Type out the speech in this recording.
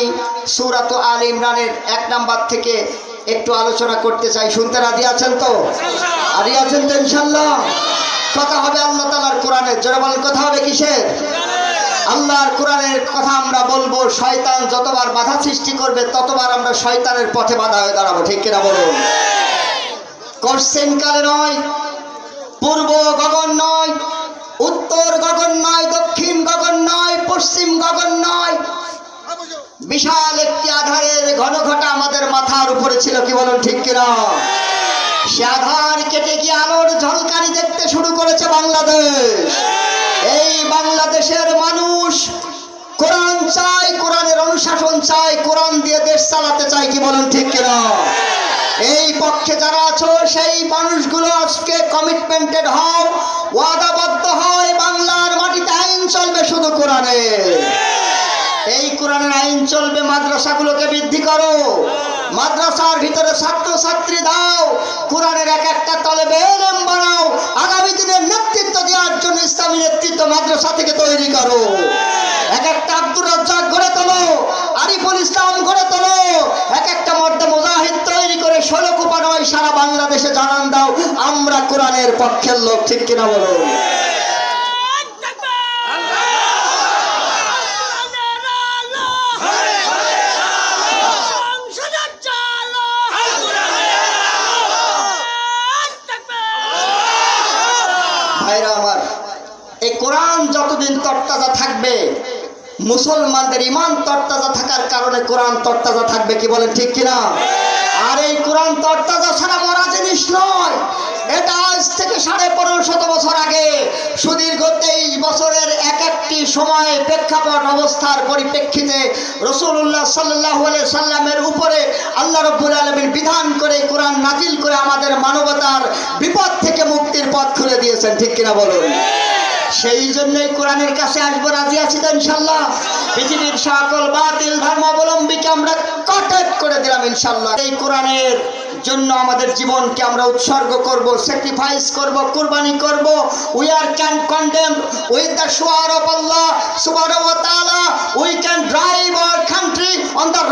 আমি সুরাত আল ইমরানের এক নাম্বার থেকে একটু আলোচনা করতে চাই। শুনতে রাজি আছেন তো? রাজি আছেন তো ইনশাল্লাহ কথা হবে আল্লাহ তালার কোরআনের। জোরে কথা হবে কিসের? আল্লাহর কোরআনের কথা আমরা বলব, শয়তান যতবার বাধা সৃষ্টি করবে, ততবার আমরা শয়তানের পথে বাধা হয়ে দাঁড়াবো। ঠিক কিনা বলুন? কোশ্চেন কালে নয়, পূর্ব গগন নয়, উত্তর গগন নয়, দক্ষিণ গগন নয়, পশ্চিম গগন নয় বিশাল একটি আধারের ঘন ঘটা আমাদের মাথার উপরে ছিল, কি বলুন ঠিক কিনা? সে আধার কেটে গিয়ে আলোর ঝলকানি দেখতে শুরু করেছে বাংলাদেশ। এই বাংলাদেশের মানুষ কোরআন চাই কোরআনের অনুশাসন চাই কোরআন দিয়ে দেশ চালাতে চাই কি বলুন ঠিক কিনা? এই পক্ষে যারা আছো, সেই মানুষগুলো আজকে কমিটমেন্টেড হও, ওয়াদাবদ্ধ হয় বাংলার মাটিতে আইন চলবে শুধু কোরআনে এই কোরআনের আইন চলবে, মাদ্রাসাগুলোকে বৃদ্ধি করো। মাদ্রাসার ভিতরে ছাত্র ছাত্রী দাও, কোরআনের এক একটা তলে বেলেম বানাও, আগামী দিনের নেতৃত্ব দেওয়ার জন্য ইসলামী নেতৃত্ব মাদ্রাসা থেকে তৈরি করো। এক একটা আব্দুর রাজ্জাক গড়ে তোলো, আরিফুল ইসলাম গড়ে তোলো, এক একটা মর্দে মুজাহিদ তৈরি করে ষোলো কোপা নয়, সারা বাংলাদেশে জানান দাও, আমরা কোরআনের পক্ষের লোক, ঠিক কিনা বলো? ভাইরা আমার, এই কোরআন যতদিন তরতাজা থাকবে, মুসলমানদের ইমান তরতাজা থাকার কারণে কোরআন তরতাজা থাকবে কি বলেন ঠিক কিনা? আর এই কোরআন তরতাজা ছাড়া মরা জিনিস নয়। এটা আজ থেকে সাড়ে পনেরো শত বছর আগে, সুদীর্ঘ তেইশ বছরের এক একটি সময় প্রেক্ষাপট অবস্থার পরিপ্রেক্ষিতে রসুল্লাহ সাল্লাহ সাল্লামের উপরে আল্লাহ রব্বুল আলমীর বিধান করে, কোরআন নাজিল করে আমাদের মানবতার দিয়েছেন ঠিক কিনা বলুন? সেই জন্যই কোরআনের কাছে আসব, রাজি আছি তো ইনশাল্লাহ পৃথিবীর সকল বাতিল ধর্মাবলম্বীকে আমরা কটেক করে দিলাম ইনশাল্লাহ এই কোরআনের জন্য আমাদের জীবনকে আমরা উৎসর্গ করব স্যাক্রিফাইস করব, কুরবানি করব। We are can condemn with the shower of Allah তাআলা we can drive our country on the